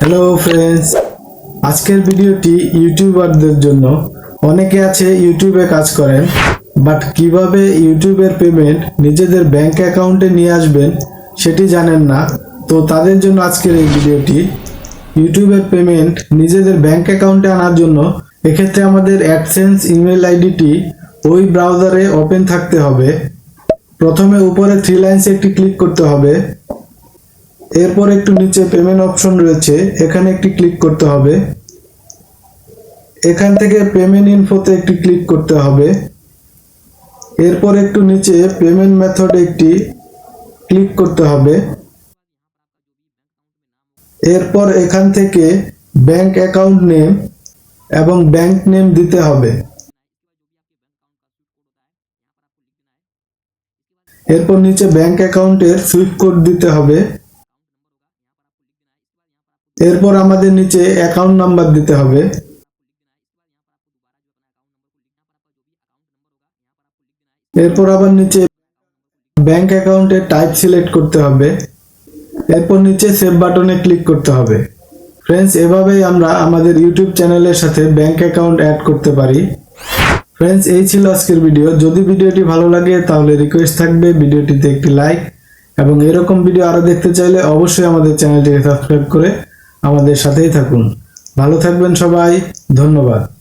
Hello friends আজকের ভিডিওটি ইউটিউবারদের জন্য। অনেকে আছে ইউটিউবে কাজ করেন, বাট কীভাবে ইউটিউবের পেমেন্ট নিজেদের ব্যাংক অ্যাকাউন্টে নিয়ে আসবেন সেটি জানেন না। তো তাদের জন্য আজকের এই ভিডিওটি। ইউটিউবের পেমেন্ট নিজেদের ব্যাংক অ্যাকাউন্টে আনার জন্য এক্ষেত্রে আমাদের অ্যাডসেন্স ইমেল আইডিটি ওই ব্রাউজারে ওপেন থাকতে হবে। প্রথমে উপরে থ্রি লাইন্সে একটি ক্লিক করতে হবে। এরপর একটু নিচে পেমেন্ট অপশন রয়েছে, এখানে একটি ক্লিক করতে হবে। এখান থেকে পেমেন্ট ইনফোতে একটি ক্লিক করতে হবে। এরপর একটু নিচে পেমেন্ট মেথডে একটি ক্লিক করতে হবে। এরপর এখান থেকে ব্যাংক অ্যাকাউন্ট নেম এবং ব্যাংক নেম দিতে হবে। এরপর নিচে ব্যাংক অ্যাকাউন্টের সুইফট কোড দিতে হবে। এরপর আমাদের নিচে অ্যাকাউন্ট নাম্বার দিতে হবে। এরপর আবার নিচে ব্যাংক অ্যাকাউন্টের টাইপ সিলেক্ট করতে হবে। এরপর নিচে সেভ বাটনে ক্লিক করতে হবে। ফ্রেন্ডস এভাবেই আমরা আমাদের ইউটিউব চ্যানেলের সাথে ব্যাংক অ্যাকাউন্ট অ্যাড করতে পারি। ফ্রেন্ডস এই ছিল আজকের ভিডিও যদি ভিডিওটি ভালো লাগে, তাহলে রিকোয়েস্ট থাকবে ভিডিওটিতে একটি লাইক এবং এরকম ভিডিও আরও দেখতে চাইলে অবশ্যই আমাদের চ্যানেলটিকে সাবস্ক্রাইব করে আমাদের সাথেই থাকুন। ভালো থাকবেন সবাই। ধন্যবাদ।